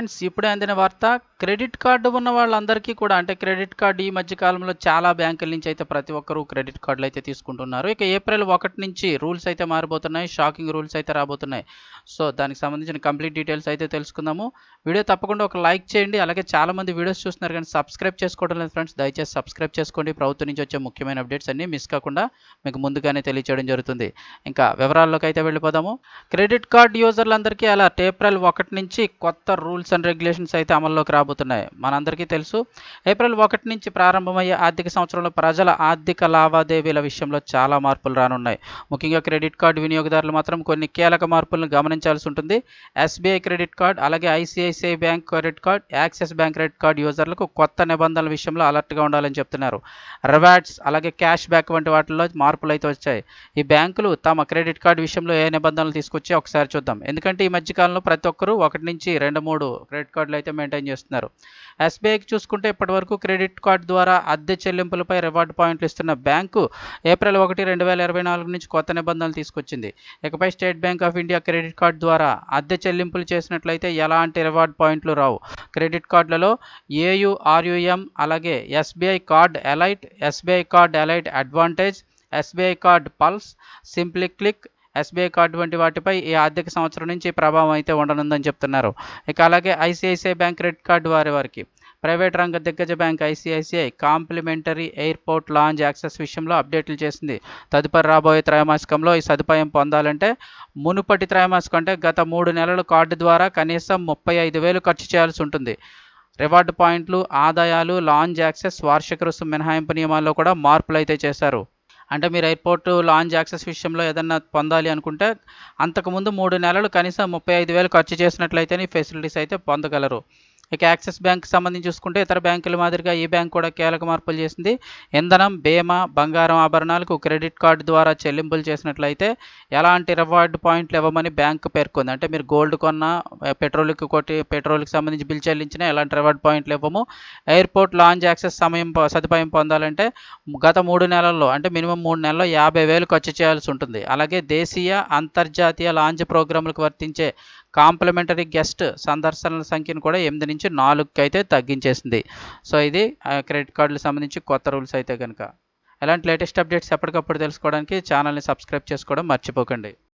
Friends ఇప్పుడే అందిన వార్త క్రెడిట్ కార్డు ఉన్న వాళ్ళందరికీ కూడా అంటే క్రెడిట్ కార్డు ఈ మధ్య కాలంలో చాలా బ్యాంకుల నుంచి అయితే ప్రతి ఒక్కరూ క్రెడిట్ కార్డులు అయితే తీసుకుంటున్నారు. ఇక ఏప్రిల్ ఒకటి నుంచి రూల్స్ అయితే మారిపోతున్నాయి షాకింగ్ రూల్స్ అయితే రాబోతున్నాయి. సో దానికి సంబంధించిన కంప్లీట్ డీటెయిల్స్ అయితే తెలుసుకుందాము. వీడియో తప్పకుండా ఒక లైక్ చేయండి. అలాగే చాలా మంది వీడియోస్ చూస్తున్నారు కానీ సబ్స్క్రైబ్ చేసుకోవడం లేదు ఫ్రెండ్స్. దయచేసి సబ్స్క్రైబ్ చేసుకోండి. ప్రభుత్వం నుంచి వచ్చే ముఖ్యమైన అప్డేట్స్ అన్ని మిస్ కాకుండా మీకు ముందుగానే తెలియచేయడం జరుగుతుంది. ఇంకా వివరాల్లోకి అయితే వెళ్ళిపోదాము. క్రెడిట్ కార్డ్ యూజర్లందరికీ అలా ఏప్రిల్ ఒకటి నుంచి కొత్త రూల్స్ అండ్ రెగ్యులేషన్స్ అయితే అమల్లోకి రాబోతున్నాయి. మనందరికీ తెలుసు ఏప్రిల్ ఒకటి నుంచి ప్రారంభమయ్యే ఆర్థిక సంవత్సరంలో ప్రజల ఆర్థిక లావాదేవీల విషయంలో చాలా మార్పులు రానున్నాయి. ముఖ్యంగా క్రెడిట్ కార్డు వినియోగదారులు మాత్రం కొన్ని కీలక మార్పులను గమనించాల్సి ఉంటుంది. ఎస్బీఐ క్రెడిట్ కార్డ్ అలాగే ICICI bank credit card Axis bank credit card యూజర్లకు కొత్త నిబంధనల విషయంలో అలర్ట్గా ఉండాలని చెప్తున్నారు. రివార్డ్స్ అలాగే క్యాష్ బ్యాక్ వంటి వాటిల్లో మార్పులు అయితే వచ్చాయి. ఈ బ్యాంకులు తమ క్రెడిట్ కార్డు విషయంలో ఏ నిబంధనలు తీసుకొచ్చి ఒకసారి చూద్దాం. ఎందుకంటే ఈ మధ్యకాలంలో ప్రతి ఒక్కరూ ఒకటి నుంచి రెండు మూడు క్రెడిట్ కార్డులు అయితే మెయింటైన్ చేస్తున్నారు. ఎస్బీఐకి చూసుకుంటే ఇప్పటివరకు క్రెడిట్ కార్డు ద్వారా అద్దె చెల్లింపులపై రివార్డ్ పాయింట్లు ఇస్తున్న బ్యాంకు ఏప్రిల్ ఒకటి రెండు వేల ఇరవై నాలుగు నుంచి కొత్త నిబంధనలు తీసుకొచ్చింది. ఇకపై State Bank of India credit card ద్వారా అద్దె చెల్లింపులు చేసినట్లయితే ఎలాంటి రివార్డ్ పాయింట్లు రావు. క్రెడిట్ కార్డులలో ఏయు ఆర్యుఎం అలాగే SBI card Elite SBI card Elite Advantage SBI card Pulse simply click SBI card వంటి వాటిపై ఈ ఆర్థిక సంవత్సరం నుంచి ప్రభావం అయితే ఉండనుందని చెప్తున్నారు. ఇక అలాగే ఐసిఐసిఐ బ్యాంక్ క్రెడిట్ కార్డు వారి వారికి ప్రైవేట్ రంగ దిగ్గజ bank ICICI complimentary airport lounge access విషయంలో అప్డేట్లు చేసింది. తదుపరి రాబోయే త్రైమాసికంలో ఈ సదుపాయం పొందాలంటే మునుపటి త్రైమాసికం అంటే గత మూడు నెలల కార్డు ద్వారా కనీసం ముప్పై ఐదు వేలు ఖర్చు చేయాల్సి ఉంటుంది. రివార్డ్ పాయింట్లు ఆదాయాలు లాంజ్ యాక్సెస్ వార్షిక రుసుము మినహాయింపు నియమాల్లో కూడా మార్పులు అయితే చేశారు. అంటే మీరు ఎయిర్పోర్ట్ లాంజ్ యాక్సెస్ విషయంలో ఏదన్నా పొందాలి అనుకుంటే అంతకుముందు మూడు నెలలు కనీసం ముప్పై ఐదు వేలు ఖర్చు చేసినట్లయితే ఫెసిలిటీస్ అయితే పొందగలరు. ఇక యాక్సిస్ బ్యాంక్ సంబంధించి చూసుకుంటే ఇతర బ్యాంకుల మాదిరిగా ఈ బ్యాంక్ కూడా కీలక మార్పులు చేసింది. ఇంధనం బీమా బంగారం ఆభరణాలకు క్రెడిట్ కార్డు ద్వారా చెల్లింపులు చేసినట్లయితే ఎలాంటి రివార్డ్ పాయింట్లు ఇవ్వమని బ్యాంక్ పేర్కొంది. అంటే మీరు గోల్డ్ కొన్న పెట్రోల్కి కొట్టి పెట్రోల్కి సంబంధించి బిల్ చెల్లించినా ఎలాంటి రివార్డ్ పాయింట్లు ఇవ్వము. ఎయిర్పోర్ట్ లాంచ్ యాక్సెస్ సమయం సదుపాయం పొందాలంటే గత మూడు నెలల్లో అంటే మినిమం మూడు నెలల్లో యాభై వేలు ఖర్చు చేయాల్సి ఉంటుంది. అలాగే దేశీయ అంతర్జాతీయ లాంచ్ ప్రోగ్రాంలకు వర్తించే కాంప్లిమెంటరీ గెస్ట్ సందర్శనల సంఖ్యను కూడా ఎనిమిది నుంచి నాలుగుకి అయితే తగ్గించేసింది. సో ఇది క్రెడిట్ కార్డులకు సంబంధించి కొత్త రూల్స్ అయితే కనుక ఎలాంటి లేటెస్ట్ అప్డేట్స్ ఎప్పటికప్పుడు తెలుసుకోవడానికి ఛానల్ని సబ్స్క్రైబ్ చేసుకోవడం మర్చిపోకండి.